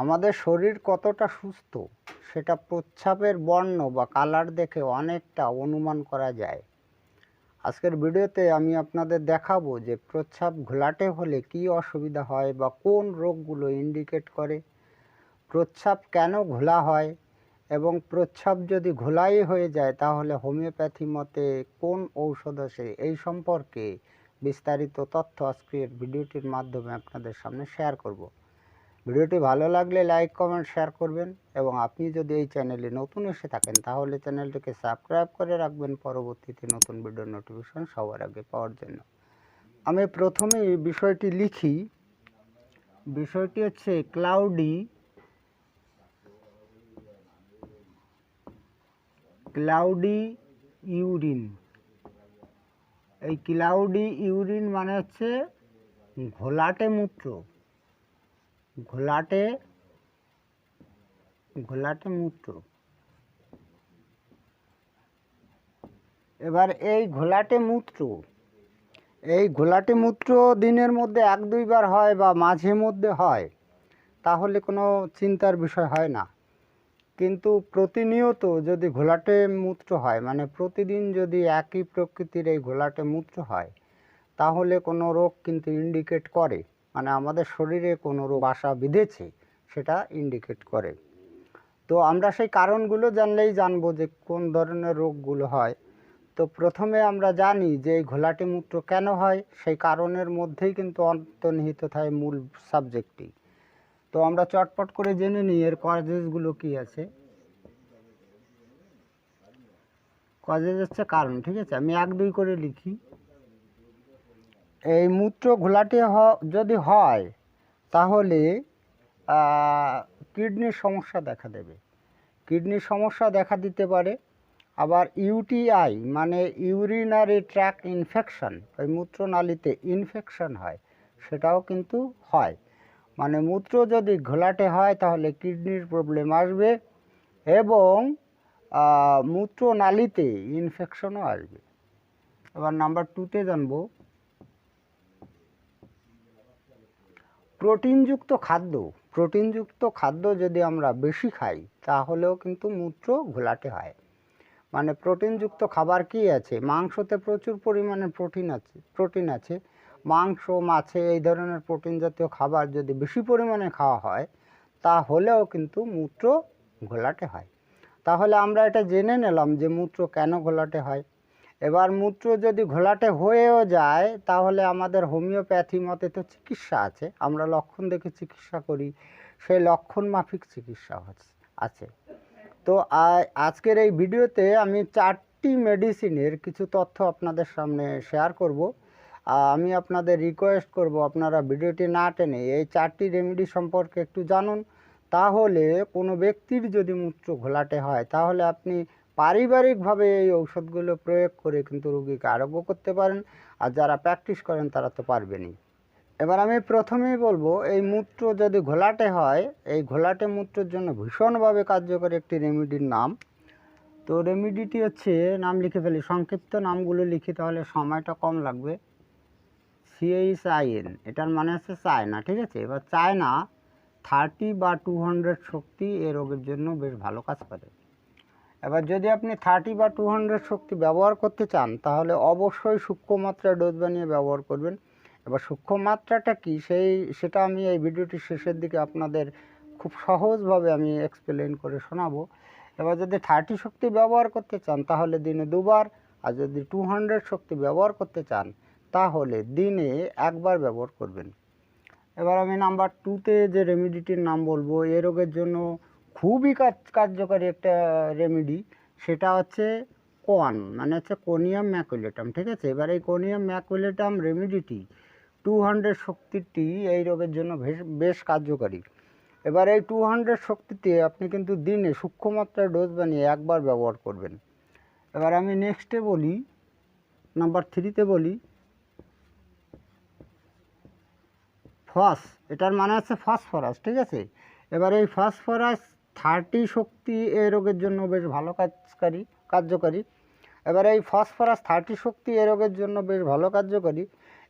আমাদের শরীর কতটা সুস্থ, সেটা প্রচ্ছাপের বর্ণ বা কালার দেখে অনেকটা অনুমান করা যায়। আজকের ভিডিওতে আমি আপনাদের দেখাবো যে প্রচ্ছাপ ঘোলাটে হলে কি অসুবিধা হয় বা কোন রোগগুলো ইন্ডিকেট করে, প্রচ্ছাপ কেন ঘোলা হয় এবং প্রস্রাব যদি ঘোলাই হয়ে যায় তাহলে হোমিওপ্যাথি মতে কোন ঔষধ আছে এই সম্পর্কে বিস্তারিত তথ্য আজকের ভিডিওটির মাধ্যমে আপনাদের সামনে শেয়ার করব। ভিডিওটি ভালো লাগলে লাইক, কমেন্ট, শেয়ার করবেন এবং আপনি যদি এই চ্যানেলে নতুন এসে থাকেন তাহলে চ্যানেলটিকে সাবস্ক্রাইব করে রাখবেন পরবর্তীতে নতুন ভিডিও নোটিফিকেশন সবার আগে পাওয়ার জন্য। আমি প্রথমে বিষয়টি লিখি। বিষয়টি হচ্ছে ক্লাউডি ক্লাউডি ইউরিন এই ক্লাউডি ইউরিন মানে হচ্ছে ঘোলাটে মূত্র। ঘোলাটে ঘোলাটে মূত্র। এবার এই ঘোলাটে মূত্র, এই ঘোলাটে মূত্র দিনের মধ্যে এক দুইবার হয় বা মাঝে মধ্যে হয়, তাহলে কোনো চিন্তার বিষয় হয় না। কিন্তু প্রতিনিয়ত যদি ঘোলাটে মূত্র হয় মানে প্রতিদিন যদি একই প্রকৃতির এই ঘোলাটে মূত্র হয়, তাহলে কোনো রোগ কিন্তু ইন্ডিকেট করে। মানে আমাদের শরীরে কোনো রোগ আশা বিঁধেছে, সেটা ইন্ডিকেট করে। তো আমরা সেই কারণগুলো জানলেই জানব যে কোন ধরনের রোগগুলো হয়। তো প্রথমে আমরা জানি যে এই ঘোলাটে মূত্র কেন হয়, সেই কারণের মধ্যেই কিন্তু অন্তর্নিহিত থাকে মূল সাবজেক্টটি তো আমরা চটপট করে জেনে নিই এর কজেসগুলো কি আছে। কজেস হচ্ছে কারণ, ঠিক আছে? আমি এক দুই করে লিখি। এই মূত্র ঘোলাটে যদি হয়, তাহলে কিডনির সমস্যা দেখা দেবে। কিডনির সমস্যা দেখা দিতে পারে। আবার ইউটিআই মানে ইউরিনারি ট্র্যাক ইনফেকশন, ওই মূত্রনালীতে ইনফেকশন হয়, সেটাও কিন্তু হয়। মানে মূত্র যদি ঘোলাটে হয়, তাহলে কিডনির প্রবলেম আসবে এবং মূত্রনালীতে ইনফেকশনও আসবে। এবার নাম্বার টুতে জানব। প্রোটিনযুক্ত খাদ্য প্রোটিনযুক্ত খাদ্য যদি আমরা বেশি খাই, তাহলেও কিন্তু মূত্র ঘোলাটে হয়। মানে প্রোটিনযুক্ত খাবার কি আছে? মাংসতে প্রচুর পরিমাণে প্রোটিন আছে প্রোটিন আছে। মাংস, মাছে এই ধরনের প্রোটিন জাতীয় খাবার যদি বেশি পরিমাণে খাওয়া হয়, তাহলেও কিন্তু মূত্র ঘোলাটে হয়। তাহলে আমরা এটা জেনে নিলাম যে মূত্র কেন ঘোলাটে হয়। এবার মূত্র যদি ঘোলাটে হয়েও যায়, তাহলে আমাদের হোমিওপ্যাথি মতে তো চিকিৎসা আছে। আমরা লক্ষণ দেখে চিকিৎসা করি সেই লক্ষণ মাফিক চিকিৎসা হচ্ছে- আছে। তো আজকের এই ভিডিওতে আমি চারটি মেডিসিনের কিছু তথ্য আপনাদের সামনে শেয়ার করব। আমি আপনাদের রিকোয়েস্ট করব আপনারা ভিডিওটি না টেনে এই চারটি রেমেডি সম্পর্কে একটু জানুন। তাহলে কোনো ব্যক্তির যদি মূত্র ঘোলাটে হয়, তাহলে আপনি পারিবারিকভাবে এই ঔষধগুলো প্রয়োগ করে কিন্তু রুগীকে আরোগ্য করতে পারেন, আর যারা প্র্যাকটিস করেন তারা তো পারবেনই। এবার আমি প্রথমেই বলব, এই মূত্র যদি ঘোলাটে হয়, এই ঘোলাটে মূত্রের জন্য ভীষণভাবে কার্যকর একটি রেমেডির নাম। তো রেমেডিটি হচ্ছে, নাম লিখে ফেলি, সংক্ষিপ্ত নামগুলো লিখি তাহলে সময়টা কম লাগবে। সিএইচ আইএন এটার মানে হচ্ছে চায়না, ঠিক আছে? এবার চায়না থার্টি বা টু হান্ড্রেড শক্তি এ রোগের জন্য বেশ ভালো কাজ করে। এবার যদি আপনি থার্টি বা টু হান্ড্রেড শক্তি ব্যবহার করতে চান, তাহলে অবশ্যই সূক্ষ্ম মাত্রায় ডোজ বানিয়ে ব্যবহার করবেন। এবার সূক্ষ্ম মাত্রাটা কি? সেই, সেটা আমি এই ভিডিওটির শেষের দিকে আপনাদের খুব সহজভাবে আমি এক্সপ্লেন করে শোনাবো। এবার যদি থার্টি শক্তি ব্যবহার করতে চান, তাহলে দিনে দুবার, আর যদি টু হান্ড্রেড শক্তি ব্যবহার করতে চান, তাহলে দিনে একবার ব্যবহার করবেন। এবার আমি নাম্বার টুতে যে রেমেডিটির নাম বলব, এ রোগের জন্য খুবই কার্যকারী একটা রেমেডি সেটা হচ্ছে কোয়ান মানে হচ্ছে কোনিয়াম ম্যাকুলেটাম, ঠিক আছে? এবার এই কোনিয়াম ম্যাকুলেটাম রেমেডিটি টু হান্ড্রেড শক্তিটি এই রোগের জন্য বেশ বেশ কার্যকারী। এবার এই টু হান্ড্রেড শক্তিতে আপনি কিন্তু দিনে সূক্ষ্ম মাত্রায় ডোজ বানিয়ে একবার ব্যবহার করবেন। এবার আমি নেক্সটে বলি নাম্বার থ্রিতে বলি ফস এটার মানে হচ্ছে ফসফরাস ঠিক আছে? এবার এই ফসফরাস থার্টি শক্তি এই রোগের জন্য বেশ ভালো কাজকারী, কার্যকারী। এবার এই ফসফরাস থার্টি শক্তি এ রোগের জন্য বেশ ভালো কার্যকারী।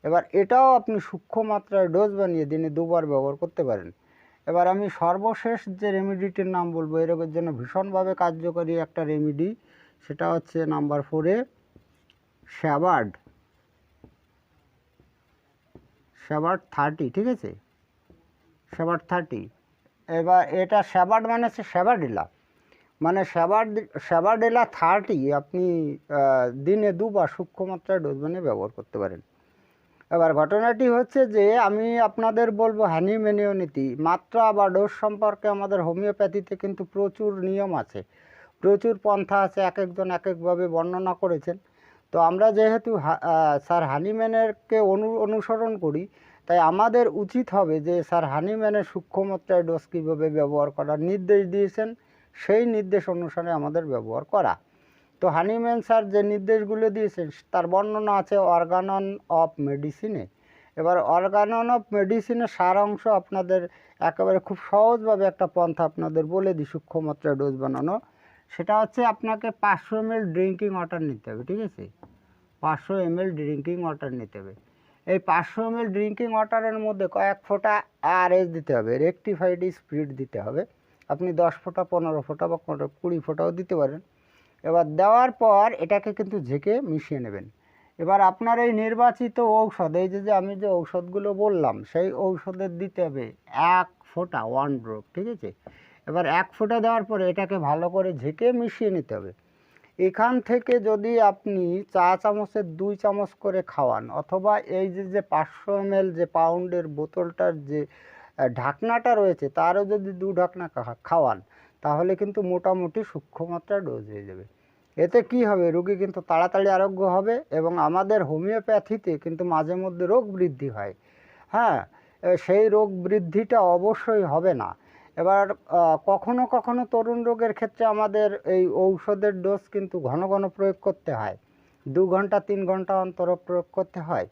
এবার এটাও আপনি সূক্ষ্ম মাত্রায় ডোজ বানিয়ে দিনে দুবার ব্যবহার করতে পারেন। এবার আমি সর্বশেষ যে রেমিডিটির নাম বলব এই রোগের জন্য ভীষণভাবে কার্যকরী একটা রেমিডি, সেটা হচ্ছে নাম্বার ফোরে শ্যাবার্ড। শ্যাবার্ড থার্টি, ঠিক আছে? শ্যাবার্ড থার্টি। এবার এটা শ্যাবার্ড মানে হচ্ছে শ্যাবাডিলা মানে শ্যাবার্ড শ্যাবাডিলা থার্টি আপনি দিনে দুবার সূক্ষ্ম মাত্রায় ডোজ বানিয়ে ব্যবহার করতে পারেন। এবার ঘটনাটি হচ্ছে যে আমি আপনাদের বলব হ্যানিমেনীয় নীতি। মাত্রা বা ডোজ সম্পর্কে আমাদের হোমিওপ্যাথিতে কিন্তু প্রচুর নিয়ম আছে। প্রচুর পন্থা আছে, এক একজন এক একভাবে বর্ণনা করেছেন। তো আমরা যেহেতু স্যার হানিম্যানেরকে অনু, অনুসরণ করি তাই আমাদের উচিত হবে যে স্যার হানিম্যানের সূক্ষ্ম মাত্রায় ডোজ কীভাবে ব্যবহার করার নির্দেশ দিয়েছেন, সেই নির্দেশ অনুসারে আমাদের ব্যবহার করা। তো হানিম্যান স্যার যে নির্দেশগুলো দিয়েছেন, তার বর্ণনা আছে অর্গানন অফ মেডিসিনে। এবার অর্গানন অফ মেডিসিনের সার অংশ আপনাদের একেবারে খুব সহজভাবে একটা পন্থা আপনাদের বলে দিই সূক্ষ্ম মাত্রায় ডোজ বানানো। সেটা হচ্ছে আপনাকে পাঁচশো এমএল ড্রিঙ্কিং ওয়াটার নিতে হবে, ঠিক আছে? পাঁচশো এমএল ড্রিঙ্কিং ওয়াটার নিতে হবে। এই পাঁচশো এমএল ড্রিঙ্কিং ওয়াটারের মধ্যে কয়েক ফোঁটা আর এস দিতে হবে রেকটিফাইড স্পিরিট দিতে হবে। আপনি দশ ফোঁটা, পনেরো ফোঁটা বা কুড়ি ফোঁটাও দিতে পারেন। এবার দেওয়ার পর এটাকে কিন্তু ঝেঁকে মিশিয়ে নেবেন। এবার আপনার এই নির্বাচিত ঔষধ, এই যে আমি যে ঔষধগুলো বললাম, সেই ঔষধের দিতে হবে এক ফোঁটা ওয়ান ড্রপ ঠিক আছে? এবার এক ফোঁটা দেওয়ার পরে এটাকে ভালো করে ঝেঁকে মিশিয়ে নিতে হবে। এখান থেকে যদি আপনি চা চামচের দুই চামচ করে খাওয়ান, অথবা এই যে যে পাঁচশো এমএল যে পাউন্ডের বোতলটার যে ঢাকনাটা রয়েছে, তারও যদি দু ঢাকনা খাওয়ান, তাহলে কিন্তু মোটামুটি সূক্ষ্ম মাত্রা ডোজ হয়ে যাবে। এতে কি হবে? রোগী কিন্তু তাড়াতাড়ি আরোগ্য হবে এবং আমাদের হোমিওপ্যাথিতে কিন্তু মাঝে মধ্যে রোগ বৃদ্ধি হয়। হ্যাঁ সেই রোগ বৃদ্ধিটা অবশ্যই হবে না। এবার কখনো কখনো তরুণ রোগের ক্ষেত্রে আমাদের এই ঔষধের ডোজ কিন্তু ঘন ঘন প্রয়োগ করতে হয়। দু ঘণ্টা, তিন ঘণ্টা অন্তর প্রয়োগ করতে হয়।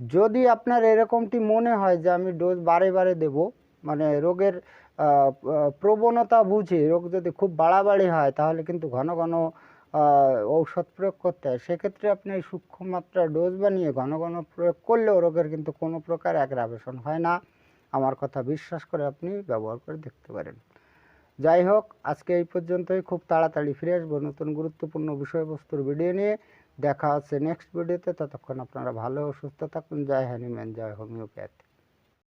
যদি আপনার এরকমটি মনে হয় যে আমি ডোজ বারে বারে দেব মানে রোগের প্রবণতা বুঝে, রোগ যদি খুব বাড়াবাড়ি হয়, তাহলে কিন্তু ঘন ঘন ঔষধ প্রয়োগ করতে হয়। সেক্ষেত্রে আপনি সূক্ষ্ম মাত্রায় ডোজ বানিয়ে ঘন ঘন প্রয়োগ করলেও রোগের কিন্তু কোনো প্রকার অ্যাগ্রাভেশন হয় না। আমার কথা বিশ্বাস করে আপনি ব্যবহার করে দেখতে পারেন। যাই হোক, আজকে এই পর্যন্তই। খুব তাড়াতাড়ি ফিরে আসব নতুন গুরুত্বপূর্ণ বিষয়বস্তুর ভিডিও নিয়ে। দেখা হচ্ছে নেক্সট ভিডিওতে ততক্ষণ আপনারা ভালো সুস্থ থাকুন। জয় হ্যানিম্যান জয় হোমিওপ্যাথ।